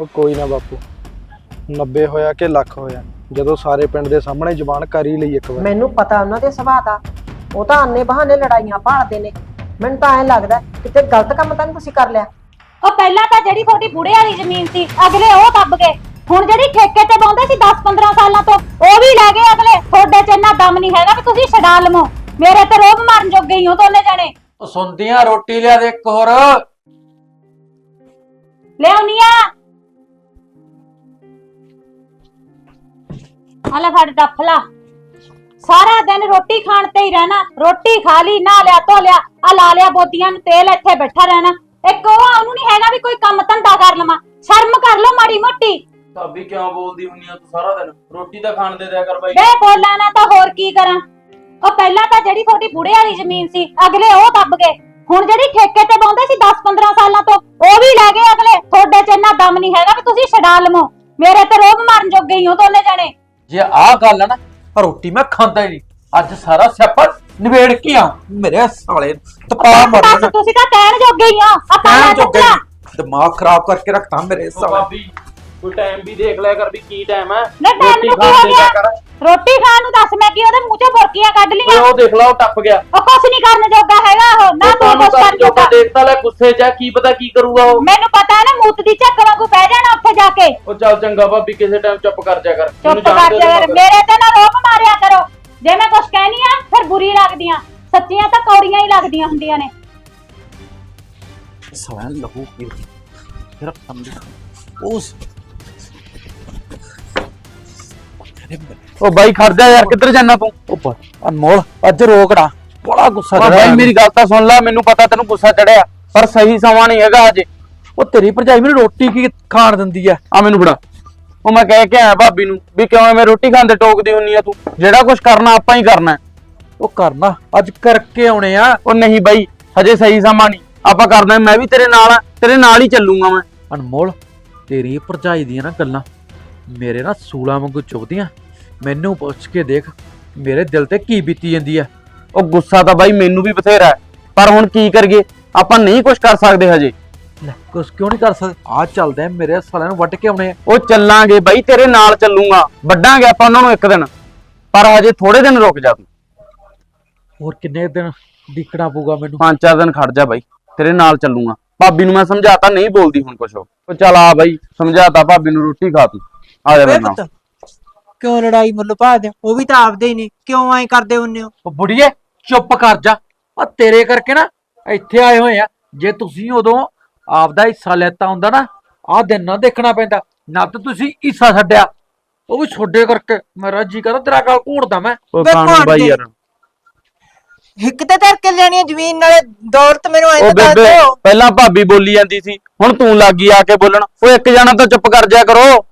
ਉਹ ਕੋਈ ਨਾ ਬਾਪੂ। 90 ਹੋਇਆ ਕਿ ਲੱਖ ਹੋਇਆ? ਜਦੋਂ ਸਾਰੇ ਪਿੰਡ ਦੇ ਸਾਹਮਣੇ ਜ਼ੁਬਾਨ ਕਰ ਹੀ ਲਈ ਇੱਕ ਵਾਰ। ਮੈਨੂੰ ਪਤਾ ਉਹਨਾਂ ਦੇ ਸੁਭਾਅ ਦਾ। ਉਹ ਤਾਂ ਅੰਨੇ ਬਹਾਨੇ ਲੜਾਈਆਂ ਭਾਲਦੇ ਨੇ। ਮੈਨੂੰ ਤਾਂ ਐਂ ਲੱਗਦਾ ਕਿਤੇ ਗਲਤ ਕੰਮ ਤਾਂ ਨੀ ਤੁਸੀਂ ਕਰ ਲਿਆ। ਉਹ ਪਹਿਲਾਂ ਤਾਂ ਜਿਹੜੀ ਤੁਹਾਡੀ ਬੁੜੇ ਵਾਲੀ ਜ਼ਮੀਨ ਸੀ ਅਗਲੇ ਉਹ ਦੱਬ ਗਏ। ਹੁਣ ਜਿਹੜੀ ਠੇਕੇ ਤੇ ਪਾਉਂਦੇ ਸੀ 10-15 ਸਾਲਾਂ ਤੋਂ ਉਹ ਵੀ ਲੈ ਗਏ ਅਗਲੇ। ਤੁਹਾਡੇ ਚ ਇੰਨਾ ਦਮ ਨਹੀਂ ਹੈਗਾ ਵੀ ਤੁਸੀਂ ਛਡਾ ਲਵੋ। ਮੇਰੇ ਤੇ ਰੋਬ ਮਾਰਨ ਜੋਗੇ ਹੀ ਹੋ ਦੋਨੇ ਜਣੇ। ਉਹ ਸੁਣਦੀਆਂ ਰੋਟੀ ਲਿਆ ਦੇ ਇੱਕ ਹੋਰ। ਲਿਆਉਣੀਆ ਹਲਾ ਫੜ ਡੱਫਲਾ ਸਾਰਾ ਦਿਨ ਰੋਟੀ ਖਾਣ ਤੇ ਹੀ ਰਹਿਣਾ ਰੋਟੀ ਖਾ ਲਈ ਨਾ ਲਿਆ ਧੋ ਲਿਆ ਆ ਲਾ ਲਿਆ ਬੋਤੀਆਂ ਨੂੰ ਤੇਲ ਇੱਥੇ ਬੈਠਾ ਰਹਿਣਾ। ਇੱਕ ਉਹ ਉਹਨੂੰ ਨਹੀਂ ਹੈਗਾ ਵੀ ਕੋਈ ਕੰਮ ਧੰਦਾ ਕਰ ਲਵਾਂ। ਸ਼ਰਮ ਕਰ ਲਓ ਮਾੜੀ ਮੋਟੀ। ਭਾਬੀ ਕਿਉਂ ਬੋਲਦੀ ਹੁੰਨੀ ਆ ਤੂੰ ਸਾਰਾ ਦਿਨ? ਰੋਟੀ ਤਾਂ ਖਾਣ ਦੇ ਦਿਆ ਕਰ ਬਾਈ। ਬੇ ਬੋਲਾਂ ਨਾ ਤਾਂ ਹੋਰ ਕੀ ਕਰਾਂ। ਉਹ ਪਹਿਲਾਂ ਤਾਂ ਜਿਹੜੀ ਤੁਹਾਡੀ ਬੁੜੇ ਵਾਲੀ ਜ਼ਮੀਨ ਸੀ ਅਗਲੇ ਉਹ ਦੱਬ ਗਏ। ਹੁਣ ਜਿਹੜੀ ਠੇਕੇ ਤੇ ਪਾਉਂਦੇ ਸੀ 10-15 ਸਾਲਾਂ ਤੋਂ ਉਹ ਵੀ ਲੈ ਗਏ ਅਗਲੇ। ਤੁਹਾਡੇ ਚ ਇੰਨਾ ਦਮ ਨਹੀਂ ਹੈਗਾ ਵੀ ਤੁਸੀਂ ਛਡਾ ਲਵੋ। ਮੇਰੇ ਤੇ ਰੋਬ ਮਾਰਨ ਜੋਗੇ ਹੀ ਹੋ ਦੋਨੇ ਜਣੇ। ਜੇ ਆਹ ਗੱਲ ਆ ਨਾ ਰੋਟੀ ਮੈਂ ਖਾਂਦਾ ਹੀ ਨਹੀਂ। ਅੱਜ ਸਾਰਾ ਸਿਆਪਾ ਨਿਬੇੜ ਕੇ ਆ ਮੇਰੇ ਸਾਲੇ ਤਪਾ ਮਰ ਬਸ ਤੁਸੀਂ ਤਾਂ ਕਹਿਣ ਜੋਗੇ ਹੀ ਹੋ ਆ ਕਹਿਣ ਜੋਗੇ ਨੀ। ਦਿਮਾਗ ਖਰਾਬ ਕਰਕੇ ਰੱਖਤਾ ਮੇਰੇ ਸਾਲੇ। ਭਾਬੀ ਕੋਈ ਟਾਈਮ ਵੀ ਦੇਖ ਲਿਆ ਕਰ ਵੀ ਕੀ ਟਾਈਮ ਹੈ ਨਾ ਟਾਈਮ ਨੂੰ ਕੀ ਹੋ ਗਿਆ? ਰੋਟੀ ਖਾਣ ਨੂੰ ਦੱਸ ਮੈਂ ਕੀ ਉਹਦੇ ਮੂੰਹ ਚੋਂ ਬੁਰਕੀਆਂ ਕੱਢ ਓਏ ਲੀਆਂ ਉਹ ਦੇਖ ਲਾ ਉਹ ਟੱਪ ਗਿਆ। ਉਹ ਕੁਛ ਨਹੀਂ ਕਰਨ ਜੋਗਾ ਹੈਗਾ ਉਹ ਨਾ ਤੂੰ ਤੁਹਾਨੂੰ ਕੁਛ ਤਾਂ ਦੇਖਤਾ ਲੈ ਗੁੱਸੇ ਚ ਆ, ਕੀ ਪਤਾ ਕੀ ਕਰੂਗਾ ਉਹ? ਮੈਨੂੰ ਪਤਾ ਹੈ ਨਾ ਮੂਤ ਦੀ ਝੱਕ ਵਾਂਗੂ ਬਹਿ ਜਾਣਾ ਉੱਥੇ ਜਾ ਕੇ। ਉਹ ਚੱਲ ਚੰਗਾ ਭਾਬੀ ਕਿਸੇ ਟਾਈਮ ਚੁੱਪ ਕਰ ਜਾ ਕਰ। ਚੁੱਪ ਕਰ ਜਾ ਕਰ। ਮੇਰੇ ਤੇ ਨਾ ਰੋਕ ਮਾਰਿਆ ਕਰੋ। ਜੇ ਮੈਂ ਕੁਛ ਕਹਿਨੀ ਆ ਫਿਰ ਬੁਰੀ ਲੱਗਦੀਆਂ। ਸੱਚੀਆਂ ਤਾਂ ਕੌੜੀਆਂ ਹੀ ਲੱਗਦੀਆਂ ਹੁੰਦੀਆਂ ਨੇ। ਸਾਲਾ ਲਹੂ ਪੀ ਫਿਰ ਸਮਝ ਉਸ ਉਹ ਬਾਈ ਖੜ ਜਾ ਯਾਰ ਕਿੱਧਰ ਜਾਣਾ ਤੂੰ? ਉੱਪਰ ਅਨਮੋਲ ਅੱਜ ਰੋਕੜਾ ਬੜਾ ਗੁੱਸਾ ਚੜਿਆ ਬਾਈ ਮੇਰੀ ਗੱਲ ਤਾਂ ਸੁਣ ਲੈ ਮੈਨੂੰ ਪਤਾ ਤੈਨੂੰ ਗੁੱਸਾ ਚੜਿਆ ਪਰ ਸਹੀ ਸਮਾਂ ਨਹੀਂ ਹੈਗਾ ਅਜੇ। ਉਹ ਤੇਰੀ ਭਰਜਾਈ ਮੈਨੂੰ ਰੋਟੀ ਕੀ ਖਾਣ ਦਿੰਦੀ ਆ? ਆ ਮੈਨੂੰ ਫੜਾ। ਉਹ ਮੈਂ ਕਹਿ ਕੇ ਆਇਆ ਭਾਬੀ ਨੂੰ ਵੀ ਕਿਉਂ ਐਵੇਂ ਰੋਟੀ ਖਾਂਦੇ ਟੋਕਦੀ ਹੁੰਨੀ ਆ ਤੂੰ? ਜਿਹੜਾ ਕੁਝ ਕਰਨਾ ਆਪਾਂ ਹੀ ਕਰਨਾ। ਉਹ ਕਰਨਾ ਅੱਜ ਕਰਕੇ ਆਉਣੇ ਆ। ਉਹ ਨਹੀਂ ਬਾਈ ਹਜੇ ਸਹੀ ਸਮਾਂ ਨਹੀਂ। ਆਪਾਂ ਕਰਦੇ ਮੈਂ ਵੀ ਤੇਰੇ ਨਾਲ ਆ ਤੇਰੇ ਨਾਲ ਹੀ ਚੱਲੂਗਾ ਮੈਂ। ਅਨਮੋਲ ਤੇਰੀ ਭਰਜਾਈ ਦੀਆਂ ਨਾ ਗੱਲਾਂ ਮੇਰੇ ਨਾਲ ਸੂਲਾਂ ਵਾਂਗੂ ਚੁਭਦੀਆਂ। ਮੈਨੂੰ ਪੁੱਛ ਕੇ ਦੇਖ ਮੇਰੇ ਦਿਲ ਤੇ ਕੀ ਬੀਤੀ ਜਾਂਦੀ ਆ? ਉਹ ਗੁੱਸਾ ਤਾਂ ਬਾਈ ਮੈਨੂੰ ਵੀ ਬਥੇਰਾ ਹੈ ਪਰ ਹੁਣ ਕੀ ਕਰੀਏ? ਆਪਾਂ ਨਹੀਂ ਕੁਝ ਕਰ ਸਕਦੇ ਹਜੇ। ਲੈ ਕੁਛ ਕਿਉਂ ਨਹੀਂ ਕਰ ਸਕਦੇ? ਆ ਚੱਲਦੇ ਆ ਮੇਰੇ ਸਾਲਿਆਂ ਨੂੰ ਵੱਢ ਕੇ ਆਉਣੇ ਆ। ਉਹ ਚੱਲਾਂਗੇ ਬਾਈ ਤੇਰੇ ਨਾਲ ਚੱਲੂਗਾ। ਵੱਡਾਂਗੇ ਆਪਾਂ ਉਹਨਾਂ ਨੂੰ ਇੱਕ ਦਿਨ। ਪਰ ਹਜੇ ਥੋੜੇ ਦਿਨ ਰੁਕ ਜਾ ਤੂੰ। ਹੋਰ ਕਿੰਨੇ ਦਿਨ ਡਿੱਕਣਾ ਪਊਗਾ ਮੈਨੂੰ? ਪੰਜ ਚਾਰ ਦਿਨ ਖੜ ਜਾ ਬਾਈ ਤੇਰੇ ਨਾਲ ਚੱਲੂਗਾ। ਭਾਬੀ ਨੂੰ ਮੈਂ ਸਮਝਾਤਾ ਨਹੀਂ ਬੋਲਦੀ ਹੁਣ ਕੁਛ ਉਹ। ਉਹ ਚੱਲ ਆ ਬਾਈ ਸਮਝਾਤਾ ਭਾਬੀ ਨੂੰ ਰੋਟੀ ਖਾ ਤੂੰ। ਆ ਜਾ ਮੇਰੇ ਨਾਲ। ਕਿਉਂ ਲੜਾਈ ਮੁੱਲ ਭਾਦੇ ਉਹ ਵੀ ਤਾਂ ਆਪਦੇ ਹੀ ਨੇ। ਕਿਉਂ ਐਂ ਕਰਦੇ ਹੁੰਨੇ ਹੋ? ਉਹ ਬੁੜੀਏ ਚੁੱਪ ਕਰ ਜਾ। ਆ ਤੇਰੇ ਕਰਕੇ ਨਾ ਇੱਥੇ ਆਏ ਹੋਏ ਆ। ਜੇ ਤੁਸੀਂ ਉਦੋਂ ਆਪਦਾ ਹਿੱਸਾ ਲੈਤਾ ਹੁੰਦਾ ਨਾ ਆਹ ਦਿਨ ਨਾ ਦੇਖਣਾ ਪੈਂਦਾ। ਨਾ ਤਾਂ ਤੁਸੀਂ ਹਿੱਸਾ ਛੱਡਿਆ। ਉਹ ਵੀ ਛੋਡੇ ਕਰਕੇ। ਮੇਰਾ ਜੀ ਕਰਦਾ ਤੇਰਾ ਗਲ ਘੂੜਦਾ ਮੈਂ। ਉਹ ਕਾਨੂੰ। ਬਾਈ ਯਾਰ। ਹਿੱਕ ਤੇ ਧਰ ਕੇ ਲੈਣੀ ਹੈ ਜ਼ਮੀਨ ਨਾਲੇ ਦੌਲਤ ਮੈਨੂੰ ਐਂ ਉਹ ਤਾਂ ਦੱਸ ਬੇਬੇ ਦਿਓ। ਪਹਿਲਾਂ ਭਾਬੀ ਬੋਲੀ ਜਾਂਦੀ ਸੀ। ਹੁਣ ਤੂੰ ਲੱਗੀ ਆ ਕੇ ਬੋਲਣ। ਉਹ ਇੱਕ ਜਾਣਾ ਤਾਂ ਚੁੱਪ ਕਰ ਜਾ ਕਰੋ।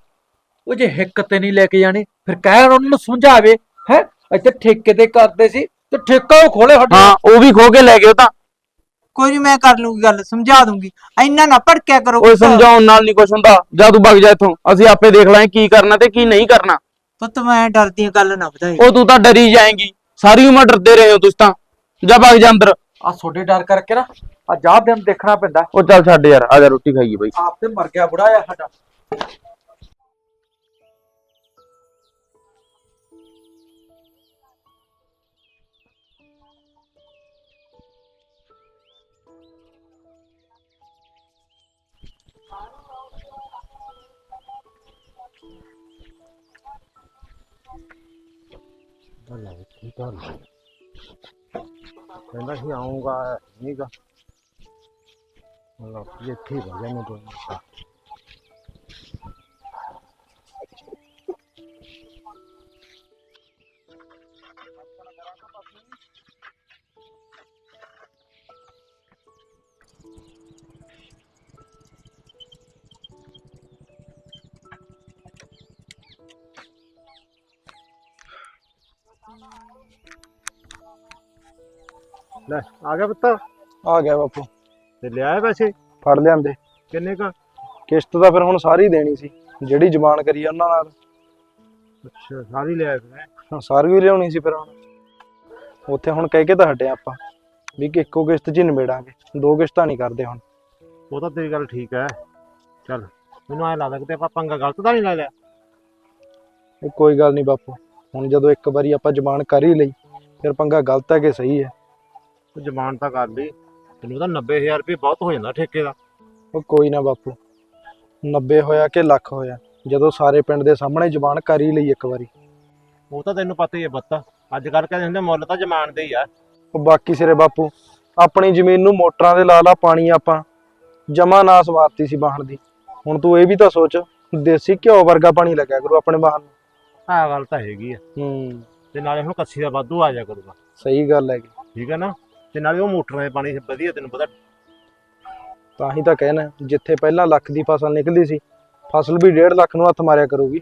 ਉਹ ਜੇ ਹਿੱਕ ਤੇ ਨਹੀਂ ਲੈ ਕੇ ਜਾਣੇ ਫਿਰ ਕਹਿ ਉਹਨਾਂ ਨੂੰ ਸਮਝਾਵੇ। ਹੈ? ਇੱਥੇ ਠੇਕੇ ਤੇ ਕਰਦੇ ਸੀ। ਤੇ ਠੇਕਾ ਉਹ ਖੋਲੇ ਹੱਡ ਹਾਂ ਉਹ ਵੀ ਖੋ ਕੇ ਲੈ ਗਏ ਉਹ ਤਾਂ। ਕੋਈ ਨਹੀਂ ਮੈਂ ਕਰ ਲੂੰਗੀ ਗੱਲ ਸਮਝਾ ਦੂੰਗੀ। ਇੰਨਾ ਨਾ ਭੜਕਿਆ ਕਰੋ ਓਏ ਸਮਝਾਉਣ ਨਾਲ ਨਹੀਂ ਕੁਛ ਹੁੰਦਾ। ਜਾ ਤੂੰ ਵਗ ਜਾ ਇੱਥੋਂ। ਅਸੀਂ ਆਪੇ ਦੇਖ ਲਾਂਗੇ ਕੀ ਕਰਨਾ ਤੇ ਕੀ ਨਹੀਂ ਕਰਨਾ। ਪੁੱਤ ਮੈਂ ਡਰਦੀ ਹਾਂ ਗੱਲ ਨਾ ਵਧਾਈ। ਉਹ ਤੂੰ ਤਾਂ ਡਰੀ ਜਾਏਂਗੀ। ਸਾਰੀ ਉਮਰ ਡਰਦੇ ਰਹੇ ਹੋ ਤੁਸੀਂ ਤਾਂ। ਜਾ ਵਗ ਜਾ ਅੰਦਰ। ਆ ਛੋਡੇ ਡਰ ਕਰਕੇ ਨਾ ਆ ਜਾ ਦਿਨ ਦੇਖਣਾ ਪੈਂਦਾ। ਉਹ ਚੱਲ ਛੱਡ ਯਾਰ ਆ ਜਾ ਰੋਟੀ ਖਾਈਏ ਬਾਈ। ਆਪ ਤੇ ਮਰ ਗਿਆ ਬੁੜਾ ਆ ਸਾਡਾ। ਕਹਿੰਦਾ ਸੀ ਆਉਂਗਾ ਨਹੀਂਗਾ ਮਤਲਬ ਇੱਥੇ ਹੀ ਬਹਿ ਜਾਣੇ ਤੋਂ ਲੈ ਆ ਗਿਆ ਪੁੱਤ। ਆ ਗਿਆ ਬਾਪੂ। ਤੇ ਲਿਆਏ ਪੈਸੇ? ਫੜ ਲਿਆਂਦੇ। ਕਿੰਨੇ ਕਾ? ਕਿਸ਼ਤ ਤਾਂ ਫਿਰ ਹੁਣ ਸਾਰੀ ਦੇਣੀ ਸੀ। ਜਿਹੜੀ ਜ਼ਬਾਨ ਕਰੀ ਆ ਉਹਨਾਂ ਨਾਲ। ਅੱਛਾ ਸਾਰੀ ਲਿਆਏ ਫਿਰ ਹੈਂ? ਹੁਣ ਸਾਰੀ ਵੀ ਲਿਆਉਣੀ ਸੀ ਫਿਰ ਹੁਣ। ਉੱਥੇ ਹੁਣ ਕਹਿ ਕੇ ਤਾਂ ਹਟੇ ਆਪਾਂ। ਵੀ ਕਿ ਇੱਕੋ ਕਿਸ਼ਤ 'ਚ ਹੀ ਨਿਬੇੜਾਂਗੇ। ਦੋ ਕਿਸ਼ਤਾਂ ਨਹੀਂ ਕਰਦੇ ਹੁਣ। ਉਹ ਤਾਂ ਤੇਰੀ ਗੱਲ ਠੀਕ ਹੈ। ਚੱਲ ਮੈਨੂੰ ਐ ਲੱਗਦਾ ਕਿ ਆਪਾਂ ਪੰਗਾ ਗਲਤ ਤਾਂ ਨਹੀਂ ਲੈ ਲਿਆ। ਕੋਈ ਗੱਲ ਨਹੀਂ ਬਾਪੂ। ਹੁਣ ਜਦੋਂ ਇੱਕ ਵਾਰੀ ਆਪਾਂ ਜ਼ਬਾਨ ਕਰ ਹੀ ਲਈ ਫਿਰ ਪੰਗਾ ਗਲਤ ਹੈ ਕਿ ਸਹੀ ਹੈ? ਤੂੰ ਜ਼ਮਾਨ ਤਾਂ ਕਰ ਲਈ। ਤੈਨੂੰ ਤਾਂ 90000 ਰੁਪਏ ਬਹੁਤ ਹੋ ਜਾਂਦਾ ਠੇਕੇ ਦਾ। ਉਹ ਕੋਈ ਨਾ ਬਾਪੂ 90 ਹੋਇਆ ਕਿ ਲੱਖ ਹੋਇਆ? ਜਦੋਂ ਸਾਰੇ ਪਿੰਡ ਦੇ ਸਾਹਮਣੇ ਜ਼ਬਾਨ ਕਰ ਹੀ ਲਈ ਇੱਕ ਵਾਰੀ। ਉਹ ਤਾਂ ਤੈਨੂੰ ਪਤਾ ਹੀ ਹੈ ਬੱਤਾ। ਅੱਜ ਕੱਲ ਕਹਿੰਦੇ ਹੁੰਦੇ ਮੁੱਲ ਤਾਂ ਜ਼ਮਾਨ ਦੇ ਹੀ ਆ। ਉਹ ਬਾਕੀ ਸਿਰੇ ਬਾਪੂ ਆਪਣੀ ਜ਼ਮੀਨ ਨੂੰ ਮੋਟਰਾਂ ਦੇ ਲਾ ਲਾ ਪਾਣੀ ਆਪਾਂ। ਜਮਾ ਨਾ ਸਵਾਰਤੀ ਸੀ ਬਾਹਣ ਦੀ। ਹੁਣ ਤੂੰ ਇਹ ਵੀ ਤਾਂ ਸੋਚ ਦੇਸੀ ਘਿਓ ਵਰਗਾ ਪਾਣੀ ਲੱਗਿਆ ਕਰੂ ਆਪਣੇ ਬਾਹਣ ਨੂੰ। ਆਹ ਗੱਲ ਤਾਂ ਹੈਗੀ ਆ। ਹੂੰ। ਤੇ ਨਾਲੇ ਹੁਣ ਕੱਸੀ ਦਾ ਵਾਧੂ ਆ ਜਾ ਕਰੂਗਾ। ਸਹੀ ਗੱਲ ਹੈਗੀ। ਠੀਕ ਹੈ ਨਾ? ਤੇ ਨਾਲੇ ਉਹ ਮੋਟਰਾਂ ਦੇ ਪਾਣੀ ਵਧੀਆ ਤੈਨੂੰ ਪਤਾ ਤਾਂ ਹੀ ਤਾਂ ਕਹਿਣਾ ਜਿੱਥੇ ਪਹਿਲਾਂ ਲੱਖ ਦੀ ਫਸਲ ਨਿਕਲਦੀ ਸੀ ਫਸਲ ਵੀ 1.5 ਲੱਖ ਨੂੰ ਹੱਥ ਮਾਰਿਆ ਕਰੂਗੀ।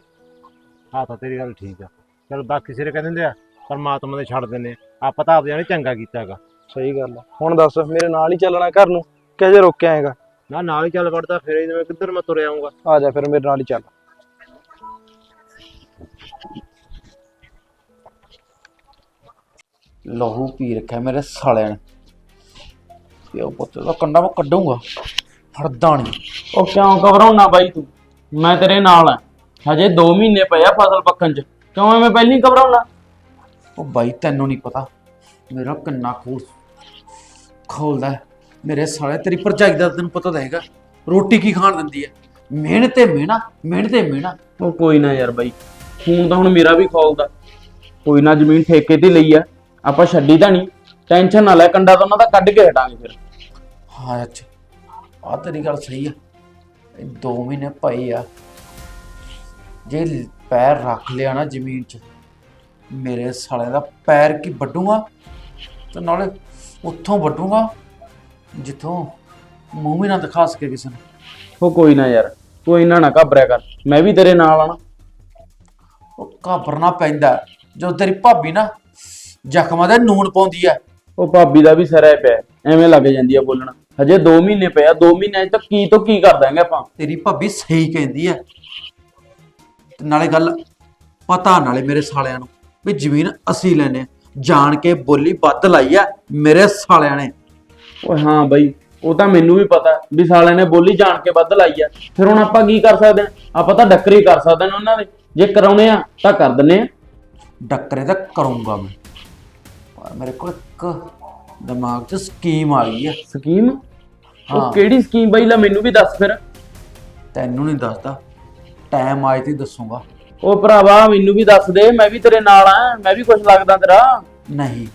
ਹਾਂ ਤਾਂ ਤੇਰੀ ਗੱਲ ਠੀਕ ਆ। ਚਲ ਬਾਕੀ ਸਿਰੇ ਕਹਿੰਦੇ ਹੁੰਦੇ ਆ ਪਰਮਾਤਮਾ ਦੇ ਛੱਡ ਦਿੰਦੇ ਆ। ਆਪਾਂ ਤਾਂ ਆਪਦੇ ਨੇ ਚੰਗਾ ਕੀਤਾਗਾ ਸਹੀ ਗੱਲ ਆ। ਹੁਣ ਦੱਸ ਮੇਰੇ ਨਾਲ ਹੀ ਚੱਲਣਾ ਘਰ ਨੂੰ ਕਿ ਜੇ ਰੋਕਿਆ ਆਏਗਾ? ਨਾ ਨਾਲ ਹੀ ਚੱਲ ਵੜਦਾ ਫਿਰ ਇਹਦੇ ਮੈਂ ਕਿੱਧਰ ਮੈਂ ਤੁਰ ਆਉਂਗਾ ਆ ਜਾ ਫਿਰ ਮੇਰੇ ਨਾਲ ਹੀ ਚੱਲ। ਲਹੂ ਪੀ ਰੱਖਿਆ ਮੇਰੇ ਸਾਲਿਆਂ ਨੇ। ਪਿਓ ਪੁੱਤ ਦਾ ਕੰਡਾ ਮੈਂ ਕੱਢੂੰਗਾ। ਫੜਦਾ ਨਹੀਂ ਉਹ ਕਿਉਂ ਘਬਰਾਉਣਾ ਬਾਈ ਤੂੰ? ਮੈਂ ਤੇਰੇ ਨਾਲ ਆ। ਹਜੇ 2 ਮਹੀਨੇ ਪਏ ਆ ਫਸਲ ਪੱਕਣ ਚ। ਕਿਉਂ ਐਵੇਂ ਪਹਿਲਾਂ ਘਬਰਾਉਣਾ? ਉਹ ਬਾਈ ਤੈਨੂੰ ਨਹੀਂ ਪਤਾ। ਮੇਰਾ ਕੰਨਾ ਖੋਲ ਖੋਲਦਾ ਹੈ। ਮੇਰੇ ਸਾਲੇ ਤੇਰੀ ਭਰਜਾਈ ਦਾ ਤੈਨੂੰ ਪਤਾ ਤਾਂ ਹੈਗਾ। ਰੋਟੀ ਕੀ ਖਾਣ ਦਿੰਦੀ ਹੈ? ਮਿਹਨਤ ਤੇ ਮਿਹਣਾ ਮਿਹਨਤ ਤੇ ਮਿਹਣਾ। ਉਹ ਕੋਈ ਨਾ ਯਾਰ ਬਾਈ। ਖੂਨ ਤਾਂ ਹੁਣ ਮੇਰਾ ਵੀ ਖੋਲਦਾ। ਕੋਈ ਨਾ ਜ਼ਮੀਨ ਠੇਕੇ ਤੇ ਲਈ ਆ। ਆਪਾਂ ਛੱਡੀ ਤਾਂ ਨਹੀਂ ਟੈਨਸ਼ਨ ਨਾ ਲੈ ਕੰਡਾ ਤਾਂ ਉਹਨਾਂ ਦਾ ਕੱਢ ਕੇ ਹਟਾਂਗੇ ਫਿਰ। ਹਾਂ ਅੱਛਾ ਆ ਤੇਰੀ ਗੱਲ ਸਹੀ ਆ। ਇਹ 2 ਮਹੀਨੇ ਪਏ ਆ। ਜੇ ਪੈਰ ਰੱਖ ਲਿਆ ਨਾ ਜ਼ਮੀਨ 'ਚ ਮੇਰੇ ਸਾਲੇ ਦਾ ਪੈਰ ਕੀ ਵੱਡੂਗਾ ਤੇ ਨਾਲੇ ਉੱਥੋਂ ਵੱਡੂਗਾ ਜਿੱਥੋਂ ਮੂੰਹ ਵੀ ਨਾ ਦਿਖਾ ਸਕੇ ਕਿਸੇ ਨੂੰ। ਉਹ ਕੋਈ ਨਾ ਯਾਰ ਤੂੰ ਇੰਨਾ ਨਾ ਘਬਰਿਆ ਕਰ ਮੈਂ ਵੀ ਤੇਰੇ ਨਾਲ ਆਣਾ ਉਹ ਘਾਬਰਨਾ ਪੈਂਦਾ ਜਦੋਂ ਤੇਰੀ ਭਾਬੀ ਨਾ ਜ਼ਖਮਾਂ ਦੇ ਨੂਨ ਪਾਉਂਦੀ ਆ। ਉਹ ਭਾਬੀ ਦਾ ਵੀ ਸਰਿਆ ਪਿਆ। ਐਵੇਂ ਲੱਗ ਜਾਂਦੀ ਆ ਬੋਲਣਾ। ਹਜੇ 2 ਮਹੀਨੇ ਪਏ ਆ 2 ਮਹੀਨਿਆਂ 'ਚ ਤਾਂ ਕੀ ਤੋਂ ਕੀ ਕਰ ਦਾਂਗੇ ਆਪਾਂ? ਤੇਰੀ ਭਾਬੀ ਸਹੀ ਕਹਿੰਦੀ ਆ। ਤੇ ਨਾਲੇ ਗੱਲ ਪਤਾ ਨਾਲੇ ਮੇਰੇ ਸਾਲਿਆਂ ਨੂੰ ਵੀ ਜ਼ਮੀਨ ਅਸੀਂ ਲੈਨੇ ਆ। ਜਾਣ ਕੇ ਬੋਲੀ ਵੱਧ ਲਾਈ ਆ ਮੇਰੇ ਸਾਲਿਆਂ ਨੇ। ਓਏ ਹਾਂ ਬਈ ਉਹ ਤਾਂ ਮੈਨੂੰ ਵੀ ਪਤਾ ਵੀ ਸਾਲਿਆਂ ਨੇ ਬੋਲੀ ਜਾਣ ਕੇ ਵੱਧ ਲਾਈ ਆ। ਫਿਰ ਹੁਣ ਆਪਾਂ ਕੀ ਕਰ ਸਕਦੇ ਆ? ਆਪਾਂ ਤਾਂ ਡੱਕਰੀ ਕਰ ਸਕਦੇ ਨੇ ਉਹਨਾਂ ਦੇ। ਜੇ ਕਰਾਉਣੇ ਆ ਤਾਂ ਕਰ ਦਿੰਨੇ ਆ। ਡੱਕਰੇ ਤਾਂ ਕਰੂੰਗਾ ਮੈਂ। ਪਰ ਮੇਰੇ ਕੋਲ ਇੱਕ ਦਿਮਾਗ 'ਚ ਸਕੀਮ ਆ ਗਈ ਆ। ਸਕੀਮ? ਹਾਂ। ਉਹ ਕਿਹੜੀ ਸਕੀਮ ਬਈ? ਲੈ ਮੈਨੂੰ ਵੀ ਦੱਸ ਫਿਰ। ਤੈਨੂੰ ਨਹੀਂ ਦੱਸਦਾ। ਟਾਈਮ ਆਏ ਤੇ ਦੱਸੂਗਾ। ਉਹ ਭਰਾਵਾ ਮੈਨੂੰ ਵੀ ਦੱਸ ਦੇ। ਮੈਂ ਵੀ ਤੇਰੇ ਨਾਲ ਆ। ਮੈਂ ਵੀ ਕੁਝ ਲੱਗਦਾ ਤੇਰਾ। ਨਹੀਂ।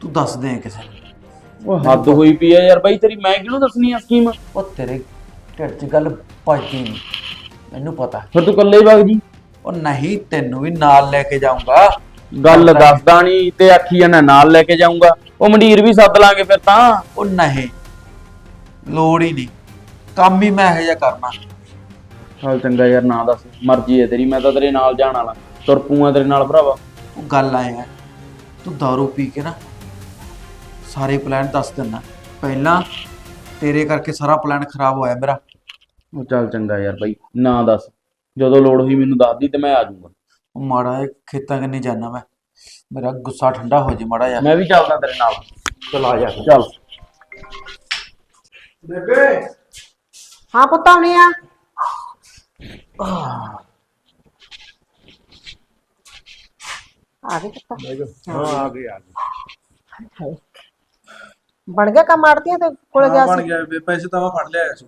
ਤੂੰ ਦੱਸ ਦੇ ਕਿਸੇ ਨੂੰ। ਉਹ ਹੱਦ ਹੋਈ ਪਈ ਆ ਯਾਰ ਬਈ। ਤੇਰੀ ਮੈਂ ਕਿਹਨੂੰ ਦੱਸਣੀ ਆ ਸਕੀਮ? ਉਹ ਤੇਰੇ ਢਿੱਡ 'ਚ ਗੱਲ ਪਚਦੀ ਨਹੀਂ। ਮੈਨੂੰ ਪਤਾ। ਫਿਰ ਤੂੰ ਇਕੱਲੇ ਹੀ ਵਗ ਜੀ। ਉਹ ਨਹੀਂ ਤੈਨੂੰ ਵੀ ਨਾਲ ਲੈ ਕੇ ਜਾਊਂਗਾ। ਗੱਲ ਦੱਸਦਾ ਨਹੀਂ ਤੇ ਆਖੀ ਜਾਂਦਾ ਨਾਲ ਲੈ ਕੇ ਜਾਊਂਗਾ। ਉਹ ਮੰਡੀਰ ਵੀ ਸੱਦ ਲਾਂਗੇ ਫਿਰ ਤਾਂ। ਉਹ ਨਹੀਂ ਲੋੜ ਹੀ ਨਹੀਂ। ਕੰਮ ਹੀ ਮੈਂ ਇਹੋ ਜਿਹਾ ਕਰਨਾ। ਚੱਲ ਚੰਗਾ ਯਾਰ ਨਾ ਦੱਸ। ਮਰਜ਼ੀ ਹੈ ਤੇਰੀ ਮੈਂ ਤਾਂ ਤੇਰੇ ਨਾਲ ਜਾਣ ਵਾਲਾ। ਤੁਰ ਪੂਆ ਤੇਰੇ ਨਾਲ ਭਰਾਵਾ। ਉਹ ਗੱਲ ਆਏ ਆ ਤੂੰ दारू ਪੀ ਕੇ ਨਾ ਸਾਰੇ ਪਲਾਨ ਦੱਸ ਦਿੰਨਾ ਪਹਿਲਾਂ ਤੇਰੇ ਕਰਕੇ ਸਾਰਾ ਪਲਾਨ ਖਰਾਬ ਹੋਇਆ ਮੇਰਾ। ਉਹ ਚੱਲ ਚੰਗਾ ਯਾਰ ਬਾਈ ਨਾ ਦੱਸ। ਜਦੋਂ ਲੋੜ ਹੋਈ ਮੈਨੂੰ ਦੱਸ ਦੀ ਤੇ ਮੈਂ ਆ ਜਾਊਂਗਾ। ਉਹ ਮਾੜਾ ਜਿਹਾ ਖੇਤਾਂ ਕੰਨੀ ਜਾਣਾ ਮੈਂ। ਮੇਰਾ ਗੁੱਸਾ ਠੰਡਾ ਹੋ ਜੇ ਮਾੜਾ ਜਿਹਾ। ਮੈਂ ਵੀ ਚੱਲਦਾ ਤੇਰੇ ਨਾਲ। ਚਲ ਆ ਜਾ। ਚੱਲ। ਬੇਬੇ। ਹਾਂ ਪੁੱਤ ਆਉਣੇ ਆ। ਆ ਗਏ ਪੁੱਤ। ਹਾਂ ਆ ਗਈ ਆ ਗਈ। ਬਣ ਗਿਆ ਕੰਮ ਆੜਤੀਆਂ ਤੇ ਕੋਲੇ ਗਿਆ ਬਣ ਸੀ? ਗਿਆ ਬੇਬੇ ਪੈਸੇ ਤਾਂ ਮੈਂ ਫੜ ਲਿਆ ਸੀ।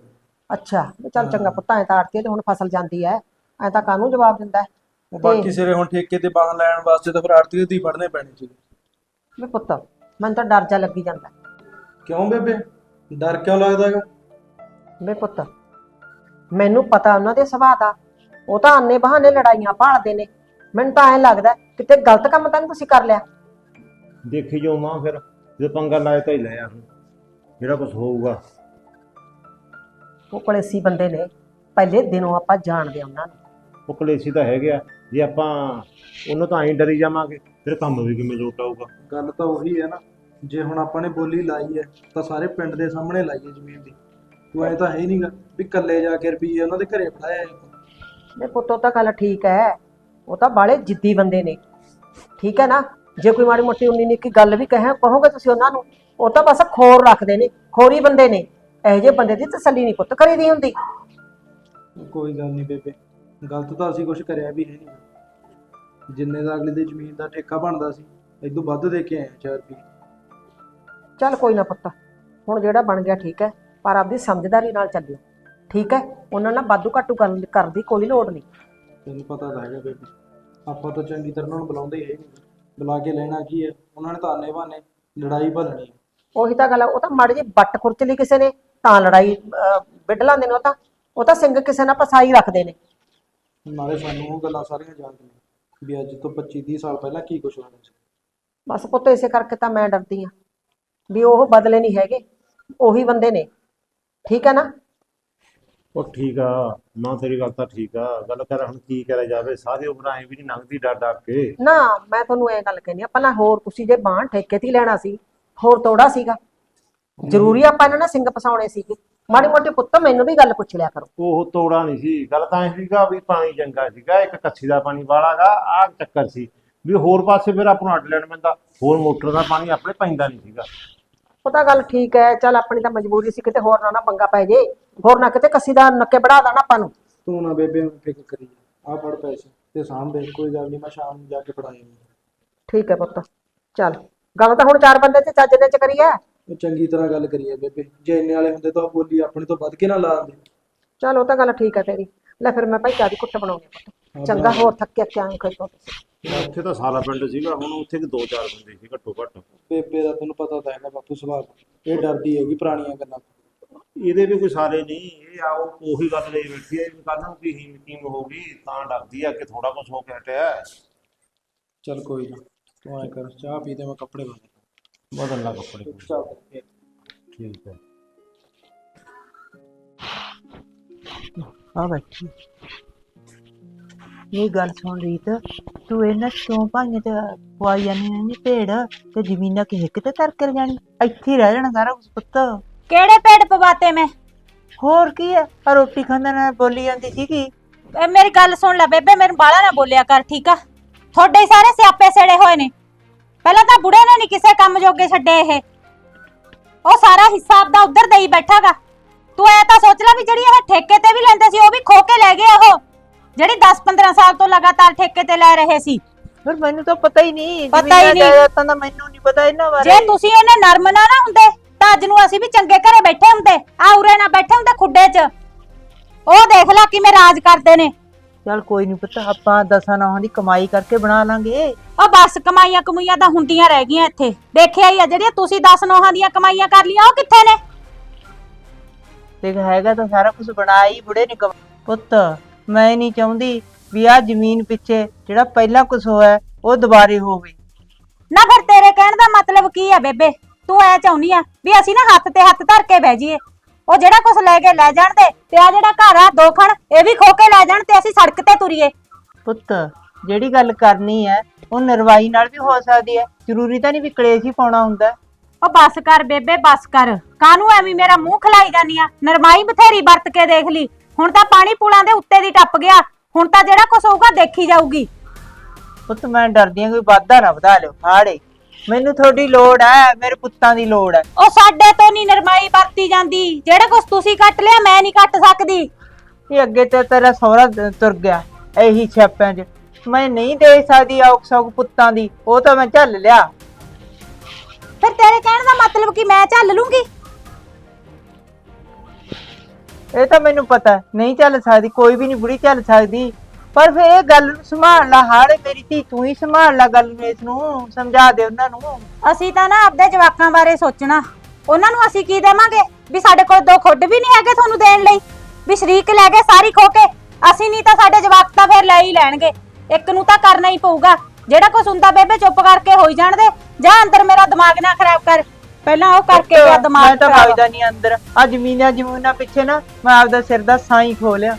ਅੱਛਾ ਵੀ ਚੱਲ ਚੰਗਾ ਪੁੱਤ ਐ ਤਾਂ ਆੜਤੀਆਂ ਤੇ ਹੁਣ ਫਸਲ ਜਾਂਦੀ ਐ। ਐ ਤਾਂ ਕਾਹਨੂੰ ਜਵਾਬ ਦਿੰਦਾ ਹੈ? ਉਹ ਬਾਕੀ ਸਿਰੇ ਹੁਣ ਠੇਕੇ ਤੇ ਬਾਹਨ ਲੈਣ ਵਾਸਤੇ ਤਾਂ ਫਿਰ ਆੜਤੀ ਦੀ ਫੜਨੇ ਪੈਣੇ ਸੀ ਵੀ ਪੁੱਤ ਮੈਨੂੰ ਤਾਂ ਡਰ ਜਾ ਲੱਗੀ ਜਾਂਦਾ। ਕਿਉਂ ਬੇਬੇ? ਡਰ ਕਿਉਂ ਲੱਗਦਾਗਾ ਵੇ ਪੁੱਤ ਮੈਨੂੰ ਪਤਾ ਉਹਨਾਂ ਦੇ ਸੁਭਾਅ ਦਾ। ਉਹ ਤਾਂ ਅੰਨੇ ਬਹਾਨੇ ਲੜਾਈਆਂ ਭਾਲਦੇ ਨੇ। ਮੈਨੂੰ ਤਾਂ ਐ ਲੱਗਦਾ ਕਿਤੇ ਗਲਤ ਕੰਮ ਤਾਂ ਨੀ ਤੁਸੀਂ ਕਰ ਲਿਆ। ਦੇਖੀ ਜੋ ਮਾਂ ਫਿਰ ਜੇ ਪੰਗਾ ਲਾਇਆ ਤਾਂ ਹੀ ਲਿਆ ਹੁਣ ਜਿਹੜਾ ਕੁਝ ਹੋਊਗਾ। ਉਹ ਕਲੇਸੀ ਬੰਦੇ ਨੇ ਪਹਿਲੇ ਦਿਨੋਂ ਆਪਾਂ ਜਾਣਦੇ ਉਹਨਾਂ ਨੂੰ। ਉਹ ਕਲੇਸੀ ਤਾਂ ਹੈਗੇ ਆ। ਜੇ ਆਪਾਂ ਉਹਨੂੰ ਤਾਂ ਐਂ ਡਰੀ ਜਾਵਾਂਗੇ ਫਿਰ ਕੰਮ ਵੀ ਕਿਵੇਂ ਲੋਟ ਆਊਗਾ? ਗੱਲ ਤਾਂ ਉਹੀ ਹੈ ਨਾ ਜੇ ਹੁਣ ਆਪਾਂ ਨੇ ਬੋਲੀ ਲਾਈ ਹੈ ਤਾਂ ਸਾਰੇ ਪਿੰਡ ਦੇ ਸਾਹਮਣੇ ਲਾਈ ਹੈ ਜ਼ਮੀਨ ਦੀ। ਤੂੰ ਐ ਤਾਂ ਹੈ ਹੀ ਨਹੀਂਗਾ ਵੀ ਕੱਲੇ ਜਾ ਕੇ ਰੁਪਈਏ ਉਹਨਾਂ ਦੇ ਘਰੇ ਫੜਾਇਆ ਵੇ ਪੁੱਤ ਤਾਂ ਗੱਲ ਠੀਕ ਹੈ। ਉਹ ਤਾਂ ਬਾਲੇ ਜਿੱਦੀ ਬੰਦੇ ਨੇ। ਠੀਕ ਹੈ ਨਾ? ਜੇ ਕੋਈ ਮਾੜੀ ਮੋਟੀ ਉਨੀ ਨਿੱਕੀ ਗੱਲ ਵੀ ਕਹੇ ਕਹੋਗੇ ਤੁਸੀਂ ਉਹਨਾਂ ਨੂੰ ਉਹ ਤਾਂ ਬਸ ਖੋਰ ਰੱਖਦੇ ਨੇ ਖੋਰੀ ਬੰਦੇ ਨੇ। ਇਹੋ ਜਿਹੇ ਬੰਦੇ ਦੀ ਤਸੱਲੀ ਨਹੀਂ ਪੁੱਤ ਕਰੀਦੀ ਹੁੰਦੀ। ਕੋਈ ਗੱਲ ਨਹੀਂ ਬੇਬੇ। ਗਲਤ ਤਾਂ ਅਸੀਂ ਕੁਝ ਕਰਿਆ ਵੀ ਹੈ ਨਹੀਂ ਜਿੰਨੇ ਦਾ ਅਗਲੇ ਦੀ ਜ਼ਮੀਨ ਦਾ ਠੇਕਾ ਬਣਦਾ ਸੀ ਇਦੋਂ ਵੱਧ ਦੇ ਕੇ ਆਏ 4 ਰੁਪਏ। ਚੱਲ ਕੋਈ ਨਾ ਪੁੱਤ ਹੁਣ ਜਿਹੜਾ ਬਣ ਗਿਆ ਠੀਕ ਹੈ ਪਰ ਆਪਦੀ ਸਮਝਦਾਰੀ ਨਾਲ ਚੱਲਿਓ। ਠੀਕ ਹੈ ਉਹਨਾਂ ਨਾਲ ਵਾਧੂ ਘਾਟੂ ਕਰਨ ਕਰਨ ਦੀ ਕੋਈ ਲੋੜ ਨਹੀਂ। ਤੈਨੂੰ ਪਤਾ ਤਾਂ ਹੈਗਾ ਬੇਬੇ ਆਪਾਂ ਤਾਂ ਚੰਗੀ ਤਰ੍ਹਾਂ ਉਹਨਾਂ ਨੂੰ ਬੁਲਾਉਂਦੇ ਹੀ ਨਹੀਂ। ਬੁਲਾ ਕੇ ਲੈਣਾ ਕੀ ਹੈ ਉਹਨਾਂ ਨੇ ਤਾਂ ਆਨੇ ਬਹਾਨੇ ਲੜਾਈ ਭੰਨਣੀ ਹੈ। ਉਹੀ ਤਾਂ ਗੱਲ ਆ ਉਹ ਤਾਂ ਮਾੜੀ ਜਿਹੀ ਬੱਟ ਖੁਰਚ ਲਈ ਕਿਸੇ ਨੇ ਤਾਂ ਲੜਾਈ ਵਿੱਢ ਲਾਉਂਦੇ ਨੇ ਉਹ ਤਾਂ। ਉਹ ਤਾਂ ਸਿੰਘ ਕਿਸੇ ਨਾਲ ਪਸਾਈ ਰੱਖਦੇ ਨੇ। ਨਾਲੇ ਸਾਨੂੰ ਉਹ ਗੱਲਾਂ ਸਾਰੀਆਂ ਯਾਦ ਨੇ ਵੀ ਅੱਜ ਤੋਂ 25 30 ਸਾਲ ਪਹਿਲਾਂ ਕੀ ਕੁਛ ਹੋਇਆ ਸੀ। ਬਸ ਪੁੱਤ ਇਸੇ ਕਰਕੇ ਤਾਂ ਮੈਂ ਡਰਦੀ ਆ ਵੀ ਉਹ ਬਦਲੇ ਨਹੀਂ ਹੈਗੇ ਉਹੀ ਬੰਦੇ ਨੇ। ਠੀਕ ਹੈ ਨਾ? ਉਹ ਠੀਕ ਆ ਨਾ ਤੇਰੀ ਗੱਲ ਤਾਂ ਠੀਕ ਆ। ਗੱਲ ਕਰ ਹੁਣ ਕੀ ਕਰਿਆ ਜਾਵੇ ਸਾਰੀ ਉਮਰ ਐ ਵੀ ਨਹੀਂ ਲੰਘਦੀ ਡਰ ਡਰ ਕੇ। ਨਾ ਮੈਂ ਤੁਹਾਨੂੰ ਇਹ ਗੱਲ ਕਹਿੰਦੀ ਆ ਪਹਿਲਾਂ ਹੋਰ ਤੁਸੀਂ ਜੇ ਬਾਣ ਠੇਕੇ ਤੇ ਹੀ ਲੈਣਾ ਸੀ ਹੋਰ ਤੋੜਾ ਸੀਗਾ। ਜ਼ਰੂਰੀ ਆਪਾਂ ਇਹਨਾਂ ਨਾਲ ਸਿੰਘ ਪਸਾਉਣੇ ਸੀਗੇ। ਮਾੜੀ ਮੋਟੀ ਪੁੱਤ ਮੈਨੂੰ ਵੀ ਗੱਲ ਪੁੱਛ ਲਿਆ ਕਰੋ। ਉਹ ਤੋੜਾ ਨਹੀਂ ਸੀ। ਗੱਲ ਤਾਂ ਇਹ ਸੀਗਾ ਵੀ ਪਾਣੀ ਚੰਗਾ ਸੀਗਾ ਇੱਕ ਕੱਛੀ ਦਾ ਪਾਣੀ ਵਾਲਾਗਾ ਆਹ ਚੱਕਰ ਸੀ। ਵੀ ਹੋਰ ਪਾਸੇ ਫਿਰ ਆਪਾਂ ਨੂੰ ਅੱਡ ਲੈਣ ਪੈਂਦਾ ਹੋਰ ਮੋਟਰ ਦਾ ਪਾਣੀ ਆਪਣੇ ਪੈਂਦਾ ਨਹੀਂ ਸੀਗਾ। ਉਹ ਤਾਂ ਗੱਲ ਠੀਕ ਹੈ ਚੱਲ ਆਪਣੀ ਤਾਂ ਮਜਬੂਰੀ ਸੀ ਕਿਤੇ ਹੋਰ ਨਾ ਨਾ ਪੰਗਾ ਪੈ ਜੇ। ਹੋਰ ਨਾ ਕਿਤੇ ਕੱਸੀ ਦਾ ਨੱਕੇ ਬੜਾ ਦੇਣਾ ਆਪਾਂ ਨੂੰ। ਤੂੰ ਨਾ ਬੇਬੇ ਨੂੰ ਫਿਕਰ ਕਰੀ ਆ ਫੜ ਪੈਸੇ ਤੇ ਸਾਂਭੇ ਕੋਈ ਗੱਲ ਨਹੀਂ ਮੈਂ ਸ਼ਾਮ ਨੂੰ ਜਾ ਕੇ ਫੜਾ ਜਾਵਾਂਗਾ ਠੀਕ ਹੈ ਪੁੱਤ ਚੱਲ। ਗੱਲ ਤਾਂ ਹੁਣ ਚਾਰ ਬੰਦੇ ਤੇ ਚੱਜ ਦੇ ਚ ਕਰੀ ਐ ਉਹ ਚੰਗੀ ਤਰ੍ਹਾਂ ਗੱਲ ਕਰੀਏ ਬੇਬੇ। ਜੇ ਇੰਨੇ ਵਾਲੇ ਹੁੰਦੇ ਤਾਂ ਉਹ ਬੋਲੀ ਆਪਣੇ ਤੋਂ ਵੱਧ ਕੇ ਨਾ ਲਾ ਦਿੰਦੇ। ਚੱਲ ਉਹ ਤਾਂ ਗੱਲ ਠੀਕ ਹੈ ਤੇਰੀ। ਲੈ ਫਿਰ ਮੈਂ ਭਾਈ ਚਾਹ ਦੀ ਕੁੱਟ ਬਣਾਉਣੀ ਆ ਪੁੱਤ। ਚੰਗਾ ਹੋਰ ਥੱਕਿਆ ਕਿਆਂ ਖੇਤੋਂ ਤੁਸੀਂ ਉੱਥੇ ਤਾਂ ਸਾਰਾ ਪਿੰਡ ਸੀਗਾ ਹੁਣ ਉੱਥੇ ਕਿ ਦੋ ਚਾਰ ਬੰਦੇ ਸੀ ਘੱਟੋ ਘੱਟ। ਬੇਬੇ ਦਾ ਤੈਨੂੰ ਪਤਾ ਤਾਂ ਹੈਗਾ ਬਾਪੂ ਸੁਭਾਅ। ਦਾ। ਇਹ ਡਰਦੀ ਹੈਗੀ ਪੁਰਾਣੀਆਂ ਗੱਲਾਂ। ਤੋਂ। ਇਹਦੇ ਵੀ ਕੋਈ ਸਾਰੇ ਨਹੀਂ ਇਹ ਆਓ ਉਹੀ ਗੱਲ ਲਈ ਬੈਠੀ ਹੈ ਵੀ ਕੱਲ ਨੂੰ ਕੀ ਹੀਮਤੀਮ ਹੋਊਗੀ ਤਾਂ ਡਰਦੀ ਆ ਕਿ ਥੋੜਾ ਕੁਝ ਹੋ ਕੇ ਹਟਿਆ। ਚੱਲ ਕੋਈ ਨਾ ਤੂੰ ਐ ਕਰ ਚਾਹ ਪੀ ਤੇ ਮੈਂ ਕੱਪੜੇ ਬਦਲ ਬਦਲ ਲਾ ਕੱਪੜੇ ਚੱਲ ਫਿਰ। ਠੀਕ ਹੈ ਆ ਬੈਠੀ ਇਹ ਗੱਲ ਸੁਣ ਰੀਤ ਤੂੰ ਇਹਨਾਂ ਕਿਉਂ ਭਾਈਆਂ ਤੇ ਪਵਾਈ ਜਾਂਦੀ ਨੇ ਭੇੜ ਤੇ ਜ਼ਮੀਨਾਂ ਕਿ ਹਿੱਕ ਤੇ ਧਰ ਕੇ ਜਾਣੀ ਇੱਥੇ ਹੀ ਰਹਿ ਜਾਣਾ ਸਾਰਾ ਕੁਝ ਪੁੱਤ ਕਿਹੜੇ ਪੇੜ ਪਵਾਤੇ ਮੈਂ ਹੋਰ ਕੀ ਹੈ ਆ ਰੋਟੀ ਖਾਂਦੇ ਨਾਲ ਬੋਲੀ ਜਾਂਦੀ ਸੀਗੀ ਇਹ ਮੇਰੀ ਗੱਲ ਸੁਣ ਲੈ ਬੇਬੇ ਮੈਨੂੰ ਬਾਲਾ ਨਾ ਬੋਲਿਆ ਕਰ ਠੀਕ ਆ ਤੁਹਾਡੇ ਹੀ ਸਾਰੇ ਸਿਆਪੇ ਸੇੜੇ ਹੋਏ ਨੇ ਪਹਿਲਾਂ ਤਾਂ ਬੁੜੇ ਨੇ ਨਹੀਂ ਕਿਸੇ ਕੰਮ ਜੋਗੇ ਛੱਡੇ ਇਹ। ਉਹ ਸਾਰਾ ਹਿੱਸਾ ਆਪਦਾ ਉਧਰ ਦੇਈ ਬੈਠਾਗਾ। ਤੂੰ ਐ ਤਾਂ ਸੋਚ ਲੈ ਵੀ ਜਿਹੜੀ ਇਹ ਠੇਕੇ ਤੇ ਵੀ ਲੈਂਦੇ ਸੀ ਉਹ ਵੀ ਖੋ ਕੇ ਲੈ ਗਏ ਉਹ। ਜਿਹੜੀ 10-15 ਸਾਲ ਤੋਂ ਲਗਾਤਾਰ ਠੇਕੇ ਤੇ ਲੈ ਰਹੇ ਸੀ। ਫਿਰ ਮੈਨੂੰ ਤਾਂ ਪਤਾ ਹੀ ਨਹੀਂ ਪਤਾ ਹੀ ਜ਼ਮੀਨਾਂ ਨਹੀਂ। ਜਾਇਦਾਦਾਂ ਦਾ ਮੈਨੂੰ ਨਹੀਂ ਪਤਾ ਇਹਨਾਂ ਬਾਰੇ। ਜੇ ਤੁਸੀਂ ਇਹਨੇ ਨਰਮ ਨਾ ਨਾ ਹੁੰਦੇ ਤਾਂ ਅੱਜ ਨੂੰ ਅਸੀਂ ਵੀ ਚੰਗੇ ਘਰੇ ਬੈਠੇ ਹੁੰਦੇ। ਆ ਉਰੇ ਨਾ ਬੈਠੇ ਹੁੰਦੇ ਖੁੱਡੇ 'ਚ। ਉਹ ਦੇਖ ਲੈ ਕਿਵੇਂ ਰਾਜ ਕਰਦੇ ਨੇ। ਚੱਲ ਕੋਈ ਨਹੀਂ ਪਤਾ ਆਪਾਂ ਦਸਾਂ ਨੌਹਾਂ ਦੀ ਕਮਾਈ ਕਰਕੇ ਬਣਾ ਲਾਂਗੇ। ਉਹ ਬਸ ਕਮਾਈਆਂ ਕਮੂਈਆਂ ਤਾਂ ਹੁੰਦੀਆਂ ਰਹਿ ਗਈਆਂ ਇੱਥੇ। ਦੇਖਿਆ ਹੀ ਆ ਜਿਹੜੀਆਂ ਤੁਸੀਂ 10 ਨੋਹਾਂ ਦੀਆਂ ਕਮਾਈਆਂ ਕਰ ਲੀਆਂ ਉਹ ਕਿੱਥੇ ਨੇ? ਦੇਖ ਹੈਗਾ ਤਾਂ ਸਾਰਾ ਕੁਝ ਬਣਾਈ ਬੁੜੇ ਨੇ ਕਮਾ- ਪੁੱਤ ਮੈਂ ਨਹੀਂ ਚਾਹੁੰਦੀ ਵੀ ਆ ਜ਼ਮੀਨ ਪਿੱਛੇ ਜਿਹੜਾ ਪਹਿਲਾਂ ਕੁਝ ਹੋਇਆ ਉਹ ਦੁਬਾਰੇ ਹੋਵੇ। ਨਾ ਫਿਰ ਤੇਰੇ ਕਹਿਣ ਦਾ ਮਤਲਬ ਕੀ ਆ ਬੇਬੇ? ਤੂੰ ਐ ਚਾਹੁੰਦੀ ਆ ਵੀ ਅਸੀਂ ਨਾ ਹੱਥ ਤੇ ਹੱਥ ਧਰ ਕੇ ਬਹਿ ਜਾਈਏ। ਉਹ ਜਿਹੜਾ ਕੁਝ ਲੈ ਕੇ ਲੈ ਜਾਣ ਦੇ ਤੇ ਆ ਜਿਹੜਾ ਘਰ ਆ ਦੋ ਖਣ ਇਹ ਵੀ ਖੋ ਕੇ ਲੈ ਜਾਣ ਤੇ ਅਸੀਂ ਸੜਕ ਤੇ ਤੁਰੀਏ। ਪੁੱਤ ਜਿਹੜੀ ਗੱਲ ਕਰਨੀ ਹੈ ਉਹ ਨਰਵਾਈ ਨਾਲ ਵੀ ਹੋ ਸਕਦੀ ਹੈ। ਜ਼ਰੂਰੀ ਤਾਂ ਨਹੀਂ ਵੀ ਕਲੇਸ਼ ਹੀ ਪਾਉਣਾ ਹੁੰਦਾ। ਉਹ ਬੱਸ ਕਰ ਬੇਬੇ ਬੱਸ ਕਰ। ਕਾਹਨੂੰ ਐਵੇਂ ਮੇਰਾ ਮੂੰਹ ਖਲਾਈ ਜਾਨੀ ਆ? ਨਰਮਾਈ ਬਥੇਰੀ ਵਰਤ ਕੇ ਦੇਖ ਲਈ। ਹੁਣ ਤਾਂ ਪਾਣੀ ਪੁਲਾਂ ਦੇ ਉੱਤੇ ਦੀ ਟੱਪ ਗਿਆ। ਹੁਣ ਤਾਂ ਜਿਹੜਾ ਕੁਝ ਹੋਊਗਾ ਦੇਖੀ ਜਾਊਗੀ। ਪੁੱਤ ਮੈਂ ਡਰਦੀ ਹਾਂ ਕੋਈ ਵਾਧਾ ਨਾ ਵਧਾ ਲਿਓ ਹਾੜੇ। ਮੈਨੂੰ ਤੁਹਾਡੀ ਲੋੜ ਹੈ ਮੇਰੇ ਪੁੱਤਾਂ ਦੀ ਲੋੜ ਹੈ। ਉਹ ਸਾਡੇ ਤੋਂ ਨਹੀਂ ਨਰਮਾਈ ਵਰਤੀ ਜਾਂਦੀ। ਜਿਹੜਾ ਕੁਝ ਤੁਸੀਂ ਕੱਟ ਲਿਆ ਮੈਂ ਨਹੀਂ ਕੱਟ ਸਕਦੀ। ਇਹ ਅੱਗੇ ਤੇ ਤੇਰਾ ਸਹੁਰਾ ਦ- ਤੁਰ ਗਿਆ ਇਹੀ ਛਾਪਿਆਂ 'ਚ। ਮੈਂ ਨਹੀਂ ਦੇ ਸਕਦੀ ਔਖ ਸੌਖ ਪੁੱਤਾਂ ਦੀ ਉਹ ਤਾਂ ਮੈਂ ਝੱਲ ਲਿਆ। ਫਿਰ ਤੇਰੇ ਕਹਿਣ ਦਾ ਮਤਲਬ ਕਿ ਮੈਂ ਚੱਲ ਲੂੰਗੀ? ਇਹ ਤਾਂ ਮੈਨੂੰ ਪਤਾ ਹੈ, ਨਹੀਂ ਚੱਲ ਸਕਦੀ ਕੋਈ ਵੀ ਨਹੀਂ ਬੁੜੀ ਚੱਲ ਸਕਦੀ। ਪਰ ਫਿਰ ਇਹ ਗੱਲ ਨੂੰ ਸੰਭਾਲ ਲਾ ਹਾੜੇ ਮੇਰੀ ਧੀ ਤੂੰ ਹੀ ਸੰਭਾਲ ਲਾ ਗੱਲ ਨੂੰ ਇਸ ਨੂੰ ਸਮਝਾ ਦੇ ਉਹਨਾਂ ਨੂੰ। ਅਸੀਂ ਤਾਂ ਨਾ ਆਪਦੇ ਜਵਾਕਾਂ ਬਾਰੇ ਸੋਚਣਾ। ਉਹਨਾਂ ਨੂੰ ਅਸੀਂ ਕੀ ਦੇਵਾਂਗੇ? ਵੀ ਸਾਡੇ ਕੋਲ ਦੋ ਖੁੱਡ ਵੀ ਨਹੀਂ ਹੈਗੇ ਤੁਹਾਨੂੰ ਦੇਣ ਲਈ। ਵੀ ਸ਼ਰੀਕ ਲੈ ਗਏ ਸਾਰੀ ਖੋ ਕੇ। ਅਸੀਂ ਨਹੀਂ ਤਾਂ ਸਾਡੇ ਜਵਾਕ ਤਾਂ ਫਿਰ ਲੈ ਹੀ ਲੈਣਗੇ। ਇੱਕ ਨੂੰ ਤਾਂ ਕਰਨਾ ਹੀ ਪਊਗਾ। ਜਿਹੜਾ ਕੁਛ ਹੁੰਦਾ ਬੇਬੇ ਚੁੱਪ ਕਰਕੇ ਹੋਈ ਜਾਣ ਦੇ। ਜਾਂ ਅੰਦਰ ਮੇਰਾ ਦਿਮਾਗ ਨਾ ਖਰਾਬ ਕਰ। ਪਹਿਲਾਂ ਉਹ ਕਰਕੇ ਗਿਆ ਮੈਂ ਦਿਮਾਗ ਤਾਂ ਖਰਾਬ ਵਗਦਾ ਨਹੀਂ ਅੰਦਰ। ਆ ਜ਼ਮੀਨਾਂ ਜ਼ਮੂਨਾਂ ਪਿੱਛੇ ਨਾ ਮੈਂ ਆਪਦਾ ਸਿਰ ਦਾ ਸਾਈ ਖੋ ਲਿਆ।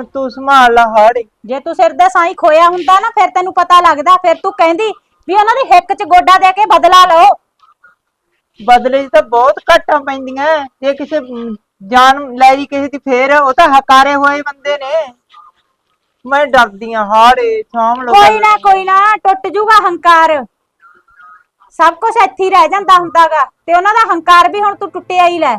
ਹੁਣ ਤੂੰ ਸੰਭਾਲ ਲਾ ਹਾੜੇ। ਜੇ ਤੂੰ ਸਿਰ ਦੇ ਸਾਈ ਖੋਇਆ ਹੁੰਦਾ ਨਾ ਫਿਰ ਤੈਨੂੰ ਪਤਾ ਲੱਗਦਾ ਫਿਰ ਤੂੰ ਕਹਿੰਦੀ ਵੀ ਉਹਨਾਂ ਦੀ ਹਿੱਕ 'ਚ ਗੋਡਾ ਦੇ ਕੇ ਬਦਲਾ ਲਓ। ਬਦਲੇ 'ਚ ਤਾਂ ਬਹੁਤ ਘਾਟਾਂ ਪੈਂਦੀਆਂ। ਜੇ ਕਿਸੇ ਅਮ, ਜਾਨ ਲੈ ਲਈ ਕਿਸੇ ਦੀ ਫੇਰ ਉਹ ਤਾਂ ਹਕਾਰੇ ਹੋਏ ਬੰਦੇ ਨੇ। ਮੈਂ ਡਰਦੀ ਆ ਹਾੜੇ ਸਾਂਭ ਲੋ ਕੋਈ ਨਾ ਕੋਈ ਨਾ ਟੁੱਟ ਜੂਗਾ ਹੰਕਾਰ। ਸਭ ਕੁਝ ਇੱਥੇ ਹੀ ਰਹਿ ਜਾਂਦਾ ਹੁੰਦਾਗਾ ਤੇ ਉਹਨਾਂ ਦਾ ਹੰਕਾਰ ਵੀ ਹੁਣ ਤੂੰ ਟੁੱਟਿਆ ਹੀ ਲੈ।